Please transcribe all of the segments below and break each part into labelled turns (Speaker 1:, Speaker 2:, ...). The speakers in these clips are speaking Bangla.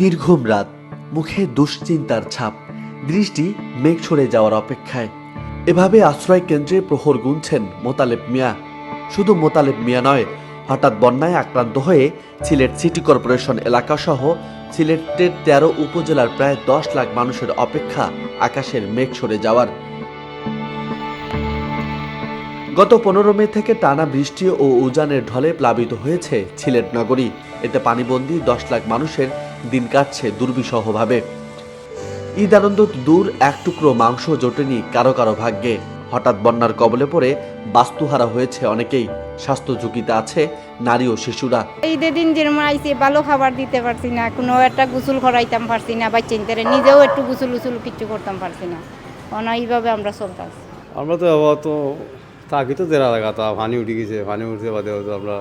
Speaker 1: নির্ঘুম রাত, মুখে দুশ্চিন্তার ছাপ, দৃষ্টি মেঘ সরে যাওয়ার অপেক্ষায়। এভাবে আশ্রয় কেন্দ্রে প্রহর গুনছেন মোতালেব মিয়া। শুধু মোতালেব মিয়া নয়, হঠাৎ বন্যায় আক্রান্ত হয়ে সিলেট সিটি কর্পোরেশন এলাকাসহ সিলেটের তেরো উপজেলার প্রায় দশ লাখ মানুষের অপেক্ষা আকাশের মেঘ সরে যাওয়ার। গত পনেরো মে থেকে টানা বৃষ্টি ও উজানের ঢলে প্লাবিত হয়েছে সিলেট নগরী। এতে পানিবন্দী দশ লাখ মানুষের দিন কাটছে দুর্বিষহভাবে। ঈদ আনন্দ দূর এক টুকরো মাংস জোটেনি কারও কারও ভাগ্যে। হঠাৎ বন্যার কবলে পড়ে বাস্তুহারা হয়েছে অনেকেই। স্বাস্থ্য ঝুঁকিতে আছে নারী ও শিশুরা।
Speaker 2: ঈদের দিন যেরকম আইসি ভালো খাবার দিতে পারছি না কোনো একটা গোসল করাইতাম পারছি না বা চিন্তারে নিজেও একটু গোসল উসুল কিছু করতাম পারছি না। অনা এইভাবে আমরা চলতাম।
Speaker 3: আমরা তো আবার তো থাকি তো দেড়া লাগা তা পানি উঠে গেছে পানি উঠতে বাদে হয়তো আমরা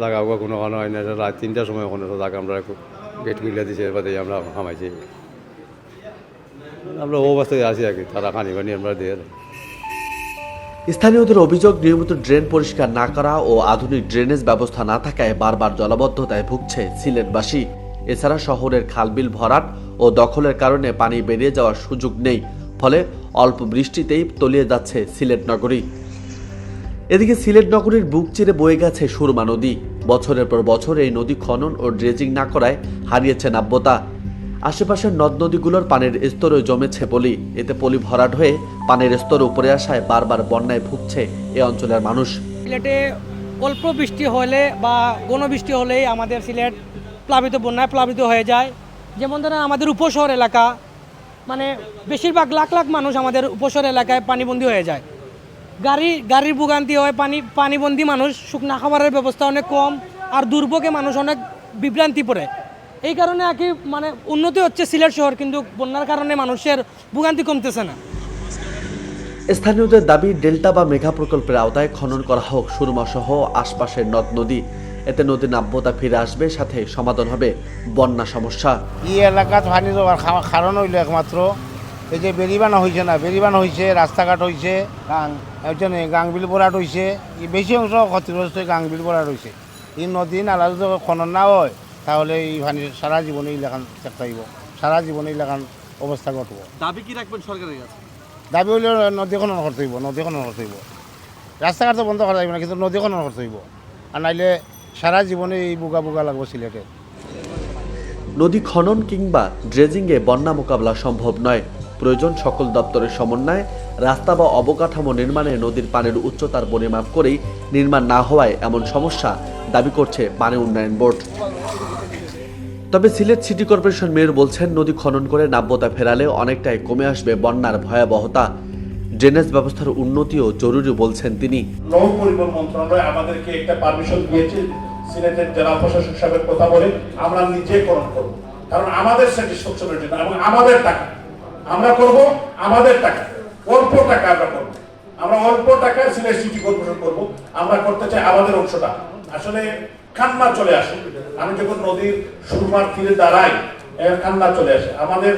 Speaker 3: জাগা কোনো কারণ হয় না রাত তিনটার সময় কোনো জায়গা আমরা একটু। গেট খুলে দিছে এর বাদে আমরা হামাইছি। আমরা ও অবস্থায় আছি আর কি তারা খানি পানি আমরা দিয়ে।
Speaker 1: স্থানীয়দের অভিযোগ নিয়মিত ড্রেন পরিষ্কার না করা ও আধুনিক ড্রেনেজ ব্যবস্থা না থাকায় বারবার জলাবদ্ধতায় ভুগছে সিলেটবাসী। এছাড়া শহরের খালবিল ভরাট ও দখলের কারণে পানি বেরিয়ে যাওয়ার সুযোগ নেই ফলে অল্প বৃষ্টিতেই তলিয়ে যাচ্ছে সিলেট নগরী। এদিকে সিলেট নগরীর বুক চিরে বয়ে গেছে সুরমা নদী। বছরের পর বছর এই নদী খনন ও ড্রেজিং না করায় হারিয়েছে নাব্যতা আশেপাশের নদ নদীগুলোর পানির স্তরে জমেছে পলি। এতে পলি ভরাট হয়ে পানির স্তর উপরে আসায় বারবার বন্যায় ভুগছে এ অঞ্চলের মানুষ।
Speaker 4: সিলেটে অল্প বৃষ্টি হলে বা ঘন বৃষ্টি হলেই আমাদের সিলেট প্লাবিত বন্যায় প্লাবিত হয়ে যায়। যেমন ধরেন আমাদের উপশহর এলাকা মানে বেশিরভাগ লাখ লাখ মানুষ আমাদের উপশহর এলাকায় পানিবন্দী হয়ে যায়। গাড়ি গাড়ির ভোগান্তি হয় পানি পানিবন্দী মানুষ শুকনা খাবারের ব্যবস্থা অনেক কম আর দুর্ভোগে মানুষ অনেক বিভ্রান্তি পড়ে। এই কারণে আর কি মানে উন্নতি হচ্ছে সিলেট শহর কিন্তু বন্যার কারণে মানুষের ভোগান্তি কমতেছে না।
Speaker 1: স্থানীয়দের দাবি ডেল্টা বা মেঘা প্রকল্পের আওতায় খনন করা হোক সুরমা সহ আশপাশের নদ নদী। এতে নদীর নাব্যতা ফিরে আসবে সাথে সমাধান হবে বন্যা সমস্যা।
Speaker 5: এই এলাকাত পানি যাওয়ার খা- কারণ হইল একমাত্র। এই যে বেরিবান হয়েছে না বেরিবান হয়েছে রাস্তাঘাট হয়েছে গাং। গাংবিল বরাট হয়েছে ই বেশি অংশ ক্ষতিগ্রস্ত হয়ে গাংবিল বরাট হয়েছে এই নদী নালা যদি খনন না হয় তাহলে এই পানি সারা জীবনে এলাকান চেষ্টাইব সারা জীবনে এলাকান অবস্থা ঘটব।
Speaker 1: দাবি কি রাখবেন সরকারের কাছে?
Speaker 5: দাবি হইলে নদী খনন করতে হইব নদী খনন করতে হইব। রাস্তাঘাট তো বন্ধ করা যাবে না কিন্তু নদী খনন করতে হইব। আর নাইলে সারা জীবনে এই বুগা বুগা লাগবো সিলেটে।
Speaker 1: নদী খনন কিংবা ড্রেজিংয়ে বন্যা মোকাবেলা সম্ভব নয়। প্রয়োজন সকল দপ্তরের সমন্বয়ে রাস্তা বা অবকাঠামো নির্মাণে নদীর পানির উচ্চতার পরিমাপ করেই নির্মাণ না হওয়ায় এমন সমস্যা দাবি করছে পানি উন্নয়ন বোর্ড। তবে সিলেট সিটি কর্পোরেশন মেয়র বলছেন, নদী খনন করে নাব্যতা ফেরালে অনেকটাই কমে আসবে বন্যার ভয়াবহতা। ড্রেনেজ ব্যবস্থার উন্নতিও জরুরি বলছেন তিনি।
Speaker 6: মন্ত্রণালয় আমাদেরকে একটা পারমিশন দিয়েছে, সিলেটের জেলা প্রশাসক সাহেবের কথা বলে আমরা নিজে করব। কারণ আমাদের এবং আমাদের টাকা। আমরা করব আমাদের টাকা, অল্প টাকা আমরা করব। আমরা অল্প টাকা সিলেট সিটি কর্পোরেশন করব, আমরা করতে চাই আমাদের অংশটা। আসলে কান্না চলে আসে। আমি যখন নদীর সুরমার তীরে দাঁড়াই, এ কান্না চলে আসে। আমাদের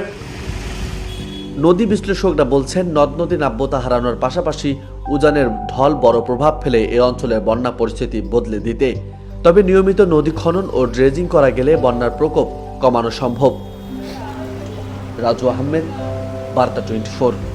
Speaker 1: নদী বিশ্লেষকরা বলছেন, নদ নদী নাব্যতা হারানোর পাশাপাশি উজানের ঢল বড় প্রভাব ফেলে এ অঞ্চলের বন্যা পরিস্থিতি বদলে দিতে। তবে নিয়মিত নদী খনন ও ড্রেজিং করা গেলে বন্যার প্রকোপ কমানো সম্ভব। রাজু আহমেদ Sparta 24.